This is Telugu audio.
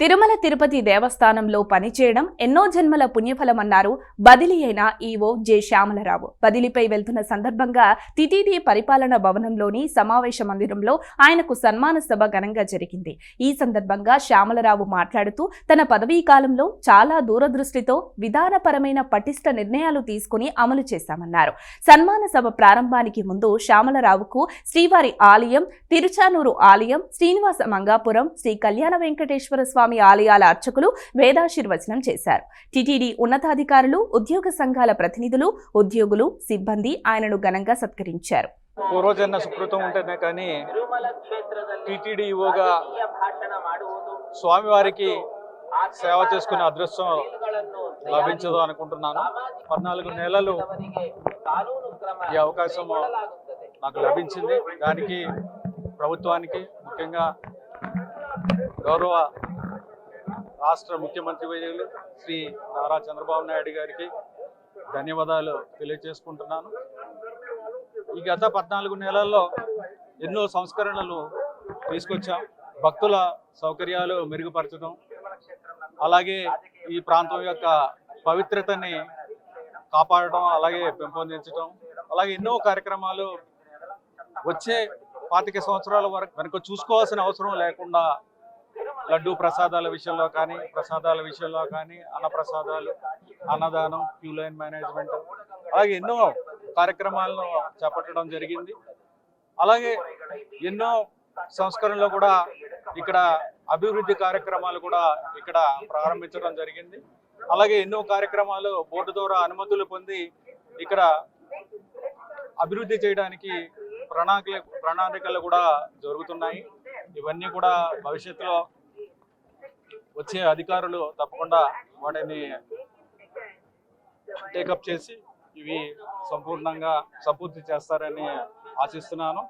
తిరుమల తిరుపతి దేవస్థానంలో పనిచేయడం ఎన్నో జన్మల పుణ్యఫలమన్నారు బదిలీ అయిన ఈవో జె శ్యామలరావు. బదిలీపై వెళ్తున్న సందర్భంగా తితిది పరిపాలన భవనంలోని సమావేశ మందిరంలో ఆయనకు సన్మాన సభ ఘనంగా జరిగింది. ఈ సందర్భంగా శ్యామలరావు మాట్లాడుతూ తన పదవీ కాలంలో చాలా దూరదృష్టితో విధానపరమైన పటిష్ట నిర్ణయాలు తీసుకుని అమలు చేశామన్నారు. సన్మాన సభ ప్రారంభానికి ముందు శ్యామలరావుకు శ్రీవారి ఆలయం తిరుచానూరు ఆలయం శ్రీనివాస మంగాపురం శ్రీ కళ్యాణ వెంకటేశ్వర స్వామి స్వామి ఆలయాల అర్చకులు వేదాశీర్వచనం చేశారు. టిటిడి ఉన్నతాధికారులు ఉద్యోగ సంఘాల ప్రతినిధులు ఉద్యోగులు సిబ్బంది ఆయనను ఘనంగా సత్కరించారు. పూర్వజన్మ సుకృతం ఉంటేనే కానీ టీటీడీఓగా స్వామివారికి సేవ చేసుకునే అదృష్టం లభించదు అనుకుంటున్నాను. పద్నాలుగు నెలలు ఈ అవకాశం నాకు లభించింది. దానికి ప్రభుత్వానికి ముఖ్యంగా గౌరవ రాష్ట్ర ముఖ్యమంత్రి వర్యులు శ్రీ నారా చంద్రబాబు నాయుడు గారికి ధన్యవాదాలు తెలియజేసుకుంటున్నాను. ఈ గత పద్నాలుగు నెలల్లో ఎన్నో సంస్కరణలు తీసుకొచ్చాం. భక్తుల సౌకర్యాలు మెరుగుపరచడం అలాగే ఈ ప్రాంతం యొక్క పవిత్రతని కాపాడటం అలాగే పెంపొందించడం అలాగే ఎన్నో కార్యక్రమాలు వచ్చే పాతిక సంవత్సరాల వరకు వెనుక చూసుకోవాల్సిన అవసరం లేకుండా లడ్డు ప్రసాదాల విషయంలో కానీ ప్రసాదాల విషయంలో కానీ అన్నప్రసాదాలు అన్నదానం క్యూ లైన్ మేనేజ్మెంట్ అలాగే ఎన్నో కార్యక్రమాలను చేపట్టడం జరిగింది. అలాగే ఎన్నో సంస్కరణలు కూడా ఇక్కడ అభివృద్ధి కార్యక్రమాలు కూడా ఇక్కడ ప్రారంభించడం జరిగింది. అలాగే ఎన్నో కార్యక్రమాలు బోర్డు ద్వారా అనుమతులు పొంది ఇక్కడ అభివృద్ధి చేయడానికి ప్రణాళిక ప్రణాళికలు కూడా జరుగుతున్నాయి. ఇవన్నీ కూడా భవిష్యత్తులో వచ్చే అధికారులు తప్పకుండా వాటిని టేకప్ చేసి ఇవి సంపూర్ణంగా సంపూర్తి చేస్తారని ఆశిస్తున్నాను.